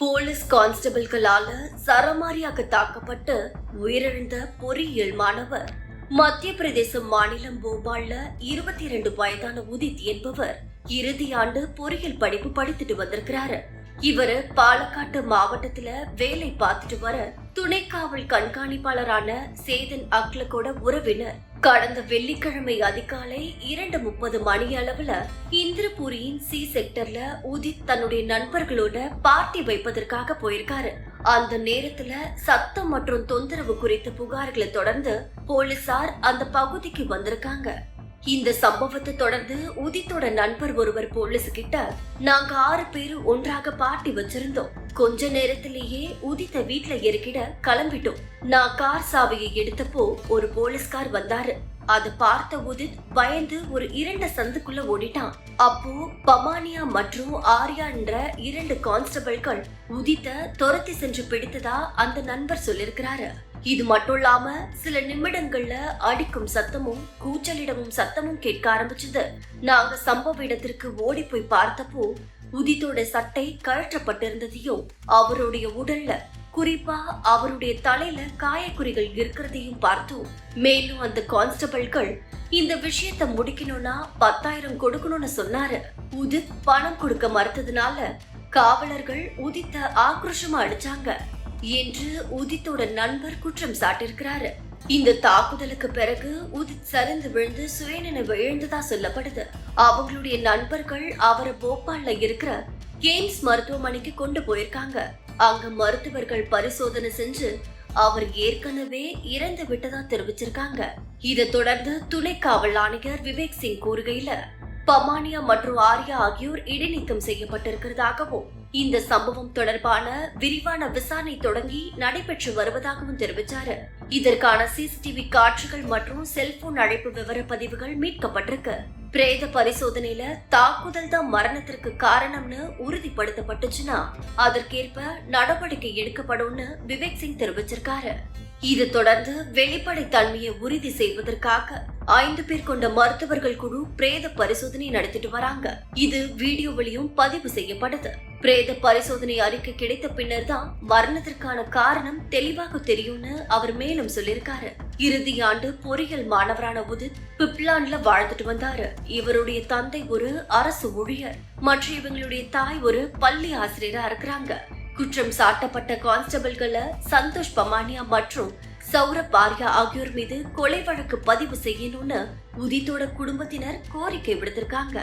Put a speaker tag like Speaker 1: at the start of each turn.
Speaker 1: Police கான்ஸ்டபிள்களால சரமாரியாக தாக்கப்பட்டு உயிரிழந்த பொறியியல் மாணவர். மத்திய பிரதேச மாநிலம் போபால்ல இருபத்தி இரண்டு வயதான உதித் என்பவர் இறுதி ஆண்டு பொறியியல் படிப்பு படித்துட்டு வந்திருக்கிறாரு. இவரு பாலக்காட்டு மாவட்டத்துல வேலை பார்த்துட்டு வர துணை காவல் கண்காணிப்பாளரான சேதன் அக்லகோட உறவினர். கடந்த வெள்ளிக்கிழமை அதிகாலை இரண்டு முப்பது மணி அளவுல இந்திரபுரியின் சி செக்டர்ல உதித் தன்னுடைய நண்பர்களோட பார்ட்டி வைப்பதற்காக போயிருக்காரு. அந்த நேரத்துல சத்தம் மற்றும் தொந்தரவு குறித்த புகார்களை தொடர்ந்து போலீசார் அந்த பகுதிக்கு வந்திருக்காங்க. இந்த சம்பவத்தை தொடர்ந்து உதித்தோட நண்பர் ஒருவர் போலீஸ் கிட்ட நாங்க ஆறு பேரு ஒன்றாக பார்ட்டி வச்சிருந்தோம். கொஞ்ச நேரத்திலேயே உதித்த வீட்ல இருக்கிட கிளம்பிட்டோம். நான் கார் சாவியை எடுத்தப்போ ஒரு போலீஸ்கார் வந்தாரு. அத பார்த்த உதித் பயந்து ஒரு இரண்ட சந்துக்குள்ள ஓடிட்டான். அப்போ பமானியா மற்றும் ஆர்யான்ற இரண்டு கான்ஸ்டபிள்கள் உதித்த துரத்தி சென்று பிடித்ததா அந்த நண்பர் சொல்லிருக்கிறாரு இது மட்டும் இல்லாம சில நிமிடங்கள்ல அடிக்கும் சத்தமும் கூச்சலிடமும் சத்தமும் கேட்க ஆரம்பிச்சது. நாங்க சம்பவ இடத்திற்கு ஓடி போய் பார்த்தப்போ உதித்தோட சட்டை கழற்றப்பட்டிருந்ததையும் அவருடைய உடல்ல குறிப்பா அவருடைய தலையில காயக்குறிகள் இருக்கிறதையும் பார்த்தோம். மேலும் அந்த கான்ஸ்டபிள்கள் இந்த விஷயத்த முடிக்கணும்னா பத்தாயிரம் கொடுக்கணும்னு சொன்னாரு. உதித் பணம் கொடுக்க மறுத்ததுனால காவலர்கள் உதித்த ஆக்ரோஷமா அடிச்சாங்க. என்று உதித்தோட நண்பர் குற்றம் சாட்டியிருக்கிறாரு இந்த தாக்குதலுக்கு பிறகு உதித் சரிந்து விழுந்து சுயநினைவு இழந்ததா சொல்லப்படுது. அவங்களுடைய நண்பர்கள் அவரை போபால்ல இருக்கிற கேம்ஸ் மருத்துவமனைக்கு கொண்டு போயிருக்காங்க. அங்க மருத்துவர்கள் பரிசோதனை செஞ்சு அவர் ஏற்கனவே இறந்து விட்டதா தெரிவிச்சிருக்காங்க. இதை தொடர்ந்து துணை காவல் ஆணையர் விவேக் சிங் கூறுகையில பமானியா மற்றும் ஆர்யா ஆகியோர் இடைநீக்கம் செய்யப்பட்டிருக்கிறதாகவும் இந்த சம்பவம் தொடர்பான விரிவான விசாரணை தொடங்கி நடைபெற்று வருவதாகவும் தெரிவித்தார். இதற்கான சிசிடிவி காட்சிகள் மற்றும் செல்போன் அழைப்பு விவர பதிவுகள் மீட்கப்பட்டிருக்கு. பிரேத பரிசோதனையில தாக்குதல் தான் மரணத்திற்கு காரணம்னு உறுதிப்படுத்தப்பட்டுச்சுன்னா அதற்கேற்ப நடவடிக்கை எடுக்கப்படும்னு விவேக் சிங் தெரிவிச்சிருக்காரு. இது தொடர்ந்து வெளிப்படை தன்மையை உறுதி செய்வதற்காக ஐந்து பேர் கொண்ட மருத்துவர்கள் குழு பிரேத பரிசோதனை நடத்திட்டு வராங்க. இது வீடியோவிலையும் பதிவு செய்யப்படுது பிரேத பரிசோதனை அறிக்கை கிடைத்த பின்னர் தான் மரணத்திற்கான காரணம் தெளிவாக தெரியும்னு அவர் மேலும் சொல்லியிருக்காரு. இறுதி ஆண்டு பொறியியல் மாணவரான உதித் பிப்லான்ல வாழ்ந்துட்டு வந்தாரு. இவருடைய தந்தை ஒரு அரசு ஊழியர். மற்ற இவங்களுடைய தாய் ஒரு பள்ளி ஆசிரியரா இருக்கிறாங்க. குற்றம் சாட்டப்பட்ட கான்ஸ்டபிள்களை சந்தோஷ் பமானியா மற்றும் சௌரப் ஆர்யா ஆகியோர் மீது கொலை வழக்கு பதிவு செய்யணும்னு உதித்தோட குடும்பத்தினர் கோரிக்கை விடுத்திருக்காங்க.